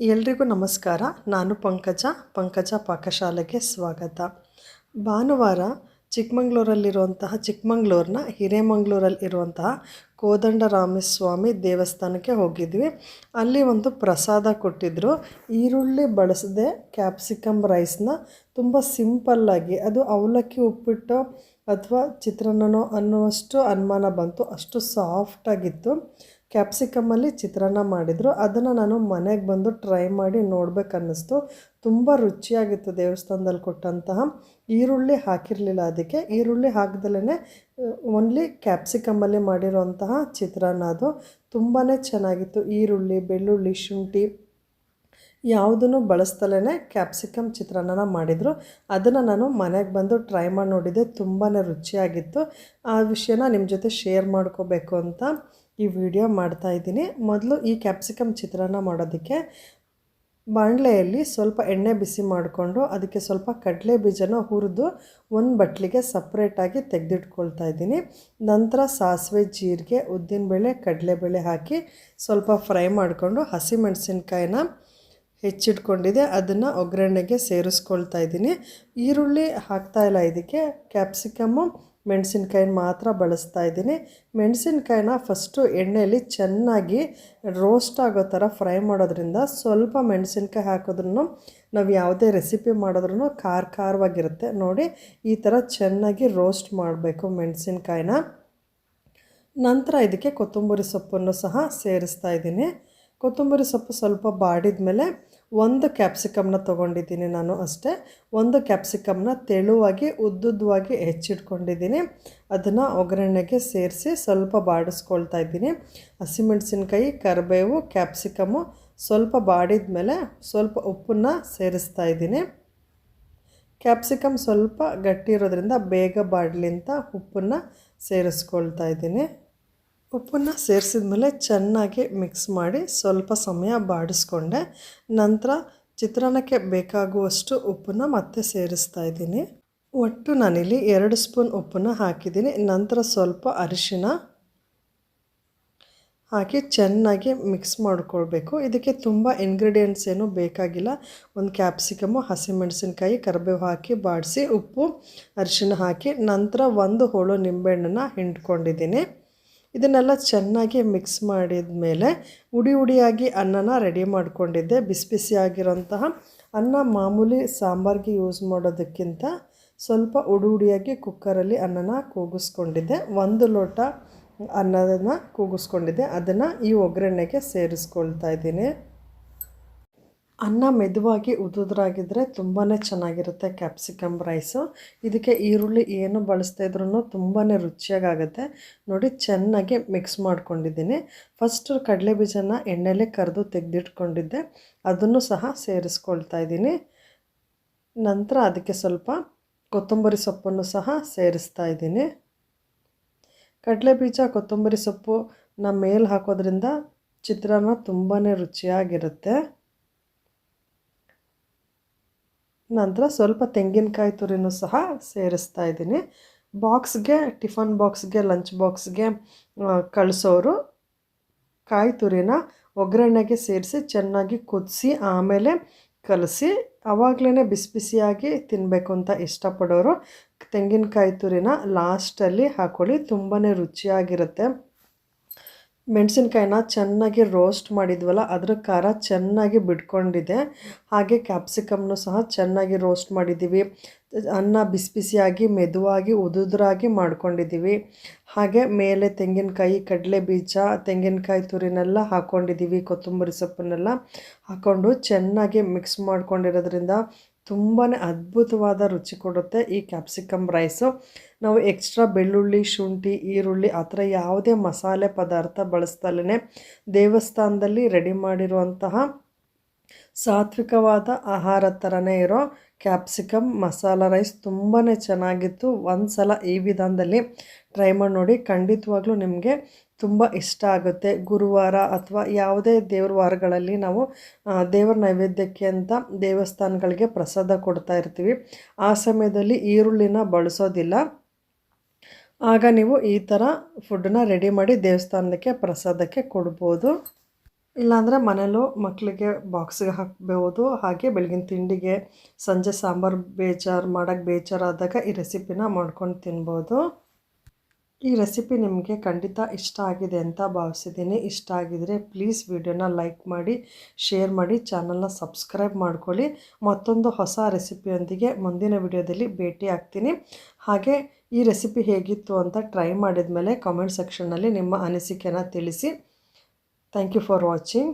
ಎಲ್ರಿಗೂ ನಮಸ್ಕಾರ. ನಾನು ಪಂಕಜ ಪಂಕಜ ಪಾಕಶಾಲೆಗೆ ಸ್ವಾಗತ. ಭಾನುವಾರ ಚಿಕ್ಕಮಂಗ್ಳೂರಲ್ಲಿರುವಂತಹ, ಚಿಕ್ಕಮಂಗ್ಳೂರಿನ ಹಿರೇಮಂಗ್ಳೂರಲ್ಲಿರುವಂತಹ ಕೋದಂಡರಾಮಸ್ವಾಮಿ ದೇವಸ್ಥಾನಕ್ಕೆ ಹೋಗಿದ್ವಿ. ಅಲ್ಲಿ ಒಂದು ಪ್ರಸಾದ ಕೊಟ್ಟಿದ್ದರು ಈರುಳ್ಳಿ ಬಳಸದೆ ಕ್ಯಾಪ್ಸಿಕಮ್ ರೈಸ್ನ ತುಂಬ ಸಿಂಪಲ್ಲಾಗಿ, ಅದು ಅವಲಕ್ಕಿ ಉಪ್ಪಿಟ್ಟು ಅಥವಾ ಚಿತ್ರಾನ್ನನೋ ಅನ್ನುವಷ್ಟು ಅನುಮಾನ ಬಂತು. ಅಷ್ಟು ಸಾಫ್ಟಾಗಿತ್ತು. ಕ್ಯಾಪ್ಸಿಕಮ್ಮಲ್ಲಿ ಚಿತ್ರಾನ್ನ ಮಾಡಿದರು. ಅದನ್ನು ನಾನು ಮನೆಗೆ ಬಂದು ಟ್ರೈ ಮಾಡಿ ನೋಡಬೇಕನ್ನಿಸ್ತು. ತುಂಬ ರುಚಿಯಾಗಿತ್ತು ದೇವಸ್ಥಾನದಲ್ಲಿ ಕೊಟ್ಟಂತಹ ಈರುಳ್ಳಿ ಹಾಕಿರಲಿಲ್ಲ ಅದಕ್ಕೆ. ಈರುಳ್ಳಿ ಹಾಕ್ದಲೇ ಓನ್ಲಿ ಕ್ಯಾಪ್ಸಿಕಮ್ಮಲ್ಲಿ ಮಾಡಿರೋಂತಹ ಚಿತ್ರಾನ್ನ ಅದು ತುಂಬಾ ಚೆನ್ನಾಗಿತ್ತು. ಈರುಳ್ಳಿ, ಬೆಳ್ಳುಳ್ಳಿ, ಶುಂಠಿ ಯಾವುದನ್ನು ಬಳಸ್ತಲೇ ಕ್ಯಾಪ್ಸಿಕಮ್ ಚಿತ್ರಾನ್ನ ಮಾಡಿದರು. ಅದನ್ನು ನಾನು ಮನೆಗೆ ಬಂದು ಟ್ರೈ ಮಾಡಿ ನೋಡಿದೆ. ತುಂಬಾ ರುಚಿಯಾಗಿತ್ತು. ಆ ವಿಷಯನ ನಿಮ್ಮ ಜೊತೆ ಶೇರ್ ಮಾಡ್ಕೋಬೇಕು ಅಂತ ಈ ವಿಡಿಯೋ ಮಾಡ್ತಾ ಇದ್ದೀನಿ. ಮೊದಲು ಈ ಕ್ಯಾಪ್ಸಿಕಮ್ ಚಿತ್ರಾನ್ನ ಮಾಡೋದಕ್ಕೆ ಬಾಣಲೆಯಲ್ಲಿ ಸ್ವಲ್ಪ ಎಣ್ಣೆ ಬಿಸಿ ಮಾಡಿಕೊಂಡು ಅದಕ್ಕೆ ಸ್ವಲ್ಪ ಕಡಲೆ ಬೀಜನ ಹುರಿದು ಒಂದು ಬಟ್ಲಿಗೆ ಸಪ್ರೇಟಾಗಿ ತೆಗೆದಿಟ್ಕೊಳ್ತಾ ಇದ್ದೀನಿ. ನಂತರ ಸಾಸಿವೆ, ಜೀರಿಗೆ, ಉದ್ದಿನಬೇಳೆ, ಕಡಲೆಬೇಳೆ ಹಾಕಿ ಸ್ವಲ್ಪ ಫ್ರೈ ಮಾಡಿಕೊಂಡು ಹಸಿಮೆಣಸಿನ್ಕಾಯಿನ ಹೆಚ್ಚಿಟ್ಕೊಂಡಿದೆ. ಅದನ್ನು ಒಗ್ಗರಣೆಗೆ ಸೇರಿಸ್ಕೊಳ್ತಾ ಇದ್ದೀನಿ. ಈರುಳ್ಳಿ ಹಾಕ್ತಾಯಿಲ್ಲ ಇದಕ್ಕೆ. ಕ್ಯಾಪ್ಸಿಕಮ್ಮು ಮೆಣಸಿನ್ಕಾಯಿನ ಮಾತ್ರ ಬಳಸ್ತಾ ಇದ್ದೀನಿ. ಮೆಣಸಿನ್ಕಾಯಿನ ಫಸ್ಟು ಎಣ್ಣೆಯಲ್ಲಿ ಚೆನ್ನಾಗಿ ರೋಸ್ಟ್ ಆಗೋ ಥರ ಫ್ರೈ ಮಾಡೋದ್ರಿಂದ ಸ್ವಲ್ಪ ಮೆಣಸಿನ್ಕಾಯಿ ಹಾಕಿದ್ರೂ ನಾವು ಯಾವುದೇ ರೆಸಿಪಿ ಮಾಡಿದ್ರೂ ಖಾರ ಖಾರವಾಗಿರುತ್ತೆ. ನೋಡಿ, ಈ ಥರ ಚೆನ್ನಾಗಿ ರೋಸ್ಟ್ ಮಾಡಬೇಕು ಮೆಣಸಿನ್ಕಾಯಿನ. ನಂತರ ಇದಕ್ಕೆ ಕೊತ್ತಂಬರಿ ಸೊಪ್ಪನ್ನು ಸಹ ಸೇರಿಸ್ತಾ ಇದ್ದೀನಿ. ಕೊತ್ತಂಬರಿ ಸೊಪ್ಪು ಸ್ವಲ್ಪ ಬಾಡಿದ ಮೇಲೆ ಒಂದು ಕ್ಯಾಪ್ಸಿಕಮ್ನ ತೊಗೊಂಡಿದ್ದೀನಿ ನಾನು ಅಷ್ಟೇ. ಒಂದು ಕ್ಯಾಪ್ಸಿಕಮ್ನ ತೆಳುವಾಗಿ, ಉದ್ದುದ್ದವಾಗಿ ಹೆಚ್ಚಿಟ್ಕೊಂಡಿದ್ದೀನಿ. ಅದನ್ನು ಒಗ್ಗರಣೆಗೆ ಸೇರಿಸಿ ಸ್ವಲ್ಪ ಬಾಡಿಸ್ಕೊಳ್ತಾ ಇದ್ದೀನಿ. ಹಸಿಮೆಣಸಿನ್ಕಾಯಿ, ಕರಿಬೇವು ಕ್ಯಾಪ್ಸಿಕಮ್ಮು ಸ್ವಲ್ಪ ಬಾಡಿದ ಮೇಲೆ ಸ್ವಲ್ಪ ಉಪ್ಪನ್ನು ಸೇರಿಸ್ತಾ ಇದ್ದೀನಿ. ಕ್ಯಾಪ್ಸಿಕಮ್ ಸ್ವಲ್ಪ ಗಟ್ಟಿ ಇರೋದ್ರಿಂದ ಬೇಗ ಬಾಡಲಿ ಅಂತ ಉಪ್ಪನ್ನು ಸೇರಿಸ್ಕೊಳ್ತಾ ಇದ್ದೀನಿ. ಉಪ್ಪನ್ನು ಸೇರಿಸಿದ ಮೇಲೆ ಚೆನ್ನಾಗಿ ಮಿಕ್ಸ್ ಮಾಡಿ ಸ್ವಲ್ಪ ಸಮಯ ಬಾಡಿಸ್ಕೊಂಡೆ. ನಂತರ ಚಿತ್ರಾನ್ನಕ್ಕೆ ಬೇಕಾಗುವಷ್ಟು ಉಪ್ಪನ್ನು ಮತ್ತೆ ಸೇರಿಸ್ತಾ ಇದ್ದೀನಿ. ಒಟ್ಟು ನಾನಿಲ್ಲಿ ಎರಡು ಸ್ಪೂನ್ ಉಪ್ಪನ್ನು ಹಾಕಿದ್ದೀನಿ. ನಂತರ ಸ್ವಲ್ಪ ಅರಿಶಿನ ಹಾಕಿ ಚೆನ್ನಾಗಿ ಮಿಕ್ಸ್ ಮಾಡಿಕೊಳ್ಬೇಕು. ಇದಕ್ಕೆ ತುಂಬ ಇಂಗ್ರೀಡಿಯೆಂಟ್ಸ್ ಏನು ಬೇಕಾಗಿಲ್ಲ. ಒಂದು ಕ್ಯಾಪ್ಸಿಕಮು ಹಸಿಮೆಣಸಿನ್ಕಾಯಿ, ಕರಿಬೇವು ಹಾಕಿ ಬಾಡಿಸಿ ಉಪ್ಪು, ಅರಿಶಿನ ಹಾಕಿ ನಂತರ ಒಂದು ಹೋಳು ನಿಂಬೆಹಣ್ಣನ್ನು ಹಿಂಡ್ಕೊಂಡಿದ್ದೀನಿ. ಇದನ್ನೆಲ್ಲ ಚೆನ್ನಾಗಿ ಮಿಕ್ಸ್ ಮಾಡಿದ ಮೇಲೆ ಉಡಿ ಉಡಿಯಾಗಿ ಅನ್ನನ ರೆಡಿ ಮಾಡಿಕೊಂಡಿದ್ದೆ. ಬಿಸಿ ಬಿಸಿಯಾಗಿರೋಂತಹ ಅನ್ನ ಮಾಮೂಲಿ ಸಾಂಬಾರಿಗೆ ಯೂಸ್ ಮಾಡೋದಕ್ಕಿಂತ ಸ್ವಲ್ಪ ಉಡಿ ಉಡಿಯಾಗಿ ಕುಕ್ಕರಲ್ಲಿ ಅನ್ನನ ಕೂಗಿಸ್ಕೊಂಡಿದ್ದೆ. ಒಂದು ಲೋಟ ಅನ್ನದನ್ನು ಕೂಗಿಸ್ಕೊಂಡಿದ್ದೆ. ಅದನ್ನು ಈ ಒಗ್ಗರಣೆಗೆ ಸೇರಿಸ್ಕೊಳ್ತಾ ಇದ್ದೀನಿ. ಅನ್ನ ಮೆದುವಾಗಿ ಉದುದ್ರಾಗಿದ್ದರೆ ತುಂಬಾ ಚೆನ್ನಾಗಿರುತ್ತೆ ಕ್ಯಾಪ್ಸಿಕಮ್ ರೈಸು. ಇದಕ್ಕೆ ಈರುಳ್ಳಿ ಏನು ಬಳಸ್ತಾ ಇದ್ರೂ ತುಂಬಾ ರುಚಿಯಾಗುತ್ತೆ ನೋಡಿ, ಚೆನ್ನಾಗಿ ಮಿಕ್ಸ್ ಮಾಡ್ಕೊಂಡಿದ್ದೀನಿ. ಫಸ್ಟು ಕಡಲೆ ಬೀಜನ ಎಣ್ಣೆಲೆ ಕರೆದು ತೆಗೆದಿಟ್ಕೊಂಡಿದ್ದೆ. ಅದನ್ನು ಸಹ ಸೇರಿಸ್ಕೊಳ್ತಾ ಇದ್ದೀನಿ. ನಂತರ ಅದಕ್ಕೆ ಸ್ವಲ್ಪ ಕೊತ್ತಂಬರಿ ಸೊಪ್ಪನ್ನು ಸಹ ಸೇರಿಸ್ತಾ ಇದ್ದೀನಿ. ಕಡಲೆ ಬೀಜ, ಕೊತ್ತಂಬರಿ ಸೊಪ್ಪು ಮೇಲೆ ಹಾಕೋದ್ರಿಂದ ಚಿತ್ರಾನ್ನ ತುಂಬಾ ರುಚಿಯಾಗಿರುತ್ತೆ. ನಂತರ ಸ್ವಲ್ಪ ತೆಂಗಿನಕಾಯಿ ತುರಿನೂ ಸಹ ಸೇರಿಸ್ತಾ ಇದ್ದೀನಿ. ಬಾಕ್ಸ್ಗೆ, ಟಿಫನ್ ಬಾಕ್ಸ್ಗೆ, ಲಂಚ್ ಬಾಕ್ಸ್ಗೆ ಕಳಿಸೋರು ಕಾಯಿ ತುರಿನ ಒಗ್ಗರಣೆಗೆ ಸೇರಿಸಿ ಚೆನ್ನಾಗಿ ಕುದಿಸಿ ಆಮೇಲೆ ಕಲಸಿ ಆವಾಗಲೇ ಬಿಸಿ ಬಿಸಿಯಾಗಿ ತಿನ್ನಬೇಕು ಅಂತ ಇಷ್ಟಪಡೋರು. ತೆಂಗಿನಕಾಯಿ ತುರಿನ ಲಾಸ್ಟಲ್ಲಿ ಹಾಕ್ಕೊಳ್ಳಿ ತುಂಬಾ ರುಚಿಯಾಗಿರುತ್ತೆ. ಮೆಣಸಿನ್ಕಾಯಿನ ಚೆನ್ನಾಗಿ ರೋಸ್ಟ್ ಮಾಡಿದ್ವಲ್ಲ, ಅದರ ಖಾರ ಚೆನ್ನಾಗಿ ಬಿಟ್ಕೊಂಡಿದೆ. ಹಾಗೆ ಕ್ಯಾಪ್ಸಿಕಮ್ನು ಸಹ ಚೆನ್ನಾಗಿ ರೋಸ್ಟ್ ಮಾಡಿದ್ದೀವಿ. ಅನ್ನ ಬಿಸಿ ಬಿಸಿಯಾಗಿ, ಮೆದುವಾಗಿ, ಉದುದ್ರಾಗಿ ಮಾಡ್ಕೊಂಡಿದ್ದೀವಿ. ಹಾಗೆ ಮೇಲೆ ತೆಂಗಿನಕಾಯಿ ಕಡಲೆ ಬೀಜ ತೆಂಗಿನಕಾಯಿ ತುರಿನೆಲ್ಲ ಹಾಕ್ಕೊಂಡಿದ್ದೀವಿ ಕೊತ್ತಂಬರಿ ಸೊಪ್ಪನ್ನೆಲ್ಲ ಹಾಕ್ಕೊಂಡು ಚೆನ್ನಾಗಿ ಮಿಕ್ಸ್ ಮಾಡ್ಕೊಂಡಿರೋದ್ರಿಂದ ತುಂಬಾ ಅದ್ಭುತವಾದ ರುಚಿ ಕೊಡುತ್ತೆ ಈ ಕ್ಯಾಪ್ಸಿಕಮ್ ರೈಸು ನಾವು ಎಕ್ಸ್ಟ್ರಾ ಬೆಳ್ಳುಳ್ಳಿ, ಶುಂಠಿ, ಈರುಳ್ಳಿ ಆ ಥರ ಯಾವುದೇ ಮಸಾಲೆ ಪದಾರ್ಥ ಬಳಸ್ದಲೇ ದೇವಸ್ಥಾನದಲ್ಲಿ ರೆಡಿ ಮಾಡಿರುವಂತಹ ಸಾತ್ವಿಕವಾದ ಆಹಾರ ಥರನೇ ಇರೋ ಕ್ಯಾಪ್ಸಿಕಮ್ ಮಸಾಲ ರೈಸ್ ತುಂಬಾ ಚೆನ್ನಾಗಿತ್ತು. ಒಂದು ಸಲ ಈ ವಿಧಾನದಲ್ಲಿ ಟ್ರೈ ಮಾಡಿ ನೋಡಿ ಖಂಡಿತವಾಗ್ಲೂ ನಿಮಗೆ ತುಂಬ ಇಷ್ಟ ಆಗುತ್ತೆ ಗುರುವಾರ ಅಥವಾ ಯಾವುದೇ ದೇವ್ರ ವಾರಗಳಲ್ಲಿ ನಾವು ದೇವರ ನೈವೇದ್ಯಕ್ಕೆ ಅಂತ ದೇವಸ್ಥಾನಗಳಿಗೆ ಪ್ರಸಾದ ಕೊಡ್ತಾ ಇರ್ತೀವಿ. ಆ ಸಮಯದಲ್ಲಿ ಈರುಳ್ಳಿನ ಬಳಸೋದಿಲ್ಲ. ಆಗ ನೀವು ಈ ಥರ ಫುಡ್ಡನ್ನ ರೆಡಿ ಮಾಡಿ ದೇವಸ್ಥಾನಕ್ಕೆ ಪ್ರಸಾದಕ್ಕೆ ಕೊಡ್ಬೋದು. ಇಲ್ಲಾಂದರೆ ಮನೇಲೂ ಮಕ್ಕಳಿಗೆ ಬಾಕ್ಸ್ಗೆ ಹಾಕ್ಬೋದು ಹಾಗೆ ಬೆಳಗಿನ ತಿಂಡಿಗೆ ಸಂಜೆ ಸಾಂಬಾರು ಬೇಜಾರು ಮಾಡೋಕ್ಕೆ ಬೇಜಾರಾದಾಗ ಈ ರೆಸಿಪಿನ ಮಾಡ್ಕೊಂಡು ತಿನ್ಬೋದು. ಈ ರೆಸಿಪಿ ನಿಮಗೆ ಖಂಡಿತ ಇಷ್ಟ ಆಗಿದೆ ಅಂತ ಭಾವಿಸಿದ್ದೀನಿ. ಇಷ್ಟ ಆಗಿದರೆ ಪ್ಲೀಸ್ ವಿಡಿಯೋನ ಲೈಕ್ ಮಾಡಿ ಶೇರ್ ಮಾಡಿ ಚಾನಲ್ನ ಸಬ್ಸ್ಕ್ರೈಬ್ ಮಾಡ್ಕೊಳ್ಳಿ. ಮತ್ತೊಂದು ಹೊಸ ರೆಸಿಪಿಯೊಂದಿಗೆ ಮುಂದಿನ ವಿಡಿಯೋದಲ್ಲಿ ಭೇಟಿ ಆಗ್ತೀನಿ. ಹಾಗೆ ಈ ರೆಸಿಪಿ ಹೇಗಿತ್ತು ಅಂತ ಟ್ರೈ ಮಾಡಿದ ಮೇಲೆ ಕಾಮೆಂಟ್ ಸೆಕ್ಷನ್ನಲ್ಲಿ ನಿಮ್ಮ ಅನಿಸಿಕೆನ ತಿಳಿಸಿ. Thank you for watching